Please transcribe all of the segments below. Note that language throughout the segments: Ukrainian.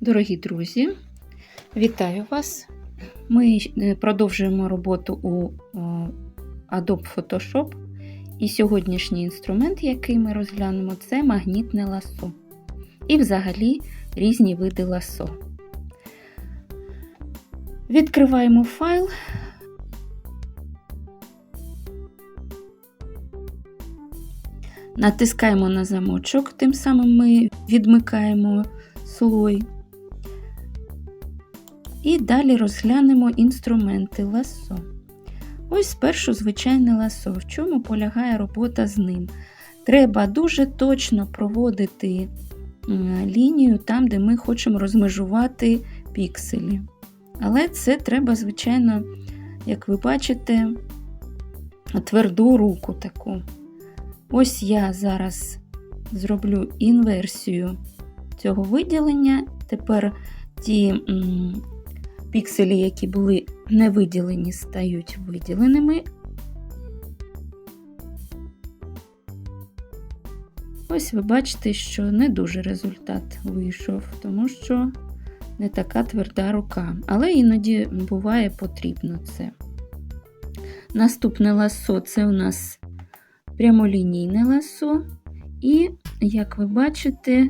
Дорогі друзі, вітаю вас! Ми е, продовжуємо роботу у е, Adobe Photoshop. І сьогоднішній інструмент, який ми розглянемо, це магнітне ласо. І взагалі різні види ласо. Відкриваємо файл. Натискаємо на замочок, тим самим ми відмикаємо слой. І далі розглянемо інструменти ласо. Ось спершу звичайне ласо. В чому полягає робота з ним? Треба дуже точно проводити лінію там, де ми хочемо розмежувати пікселі. Але це треба, звичайно, як ви бачите, тверду руку таку. Ось я зараз зроблю інверсію цього виділення. Тепер ті пікселі, які були не виділені, стають виділеними. Ось ви бачите, що не дуже результат вийшов, тому що не така тверда рука. Але іноді буває потрібно це. Наступне ласо це у нас прямолінійне ласо, і, як ви бачите,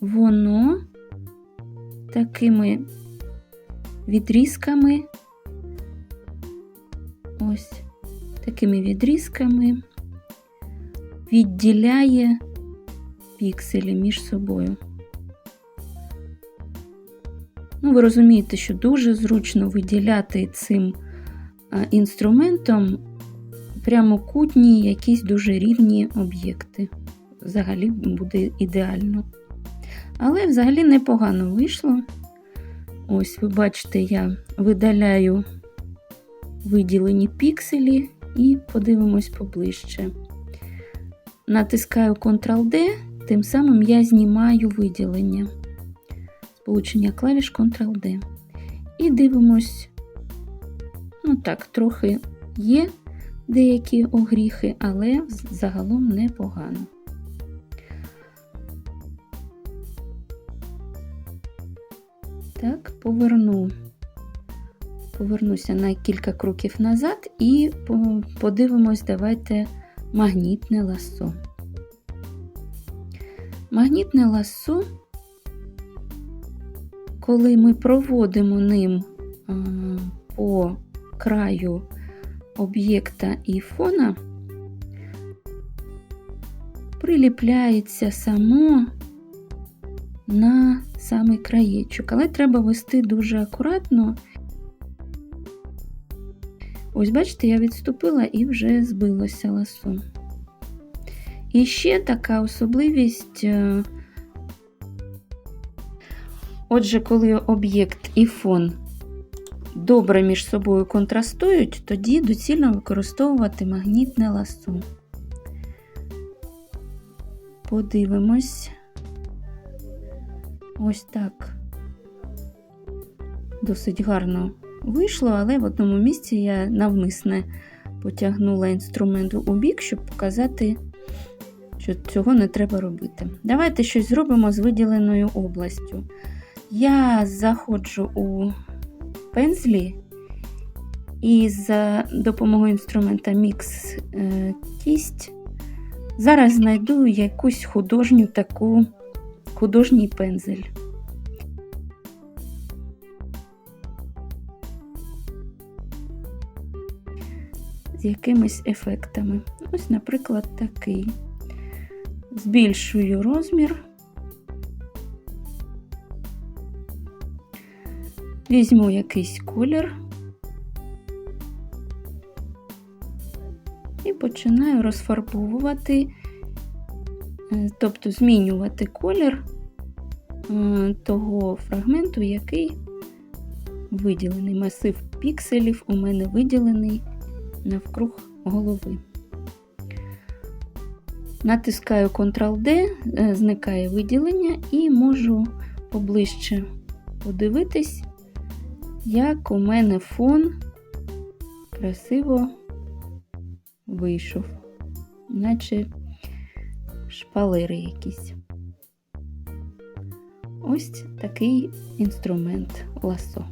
воно такими відрізками, ось такими відрізками відділяє пікселі між собою. Ну, ви розумієте, що дуже зручно виділяти цим інструментом прямокутні, якісь дуже рівні об'єкти. Взагалі буде ідеально. Але взагалі непогано вийшло. Ось, ви бачите, я видаляю виділені пікселі і подивимось поближче. Натискаю Ctrl-D, тим самим я знімаю виділення. Сполучення клавіш Ctrl-D. І дивимось, ну так, трохи є деякі огріхи, але загалом непогано. Так, поверну, повернуся на кілька кроків назад і подивимось, давайте магнітне ласо. Магнітне ласо, коли ми проводимо ним по краю об'єкта і фона, приліпляється само на самий краєчок, але треба вести дуже акуратно. Ось, бачите, я відступила і вже збилося ласо. І ще така особливість. е, Отже, коли об'єкт і фон добре між собою контрастують, тоді доцільно використовувати магнітне ласо. Подивимось. Ось так. Досить гарно вийшло, але в одному місці я навмисне потягнула інструмент у бік, щоб показати, що цього не треба робити. Давайте щось зробимо з виділеною областю. Я заходжу у пензлі і за допомогою інструмента Mix е, кість зараз знайду якусь художню таку художній пензель. З якимись ефектами. Ось, наприклад, такий. Збільшую розмір. Візьму якийсь колір і починаю розфарбовувати, тобто змінювати колір е, того фрагменту, який виділений. Масив пікселів у мене виділений навкруг голови. Натискаю Ctrl-D, е, зникає виділення, і можу поближче подивитись, як у мене фон красиво вийшов, наче шпалери якісь. ось такий інструмент ласо.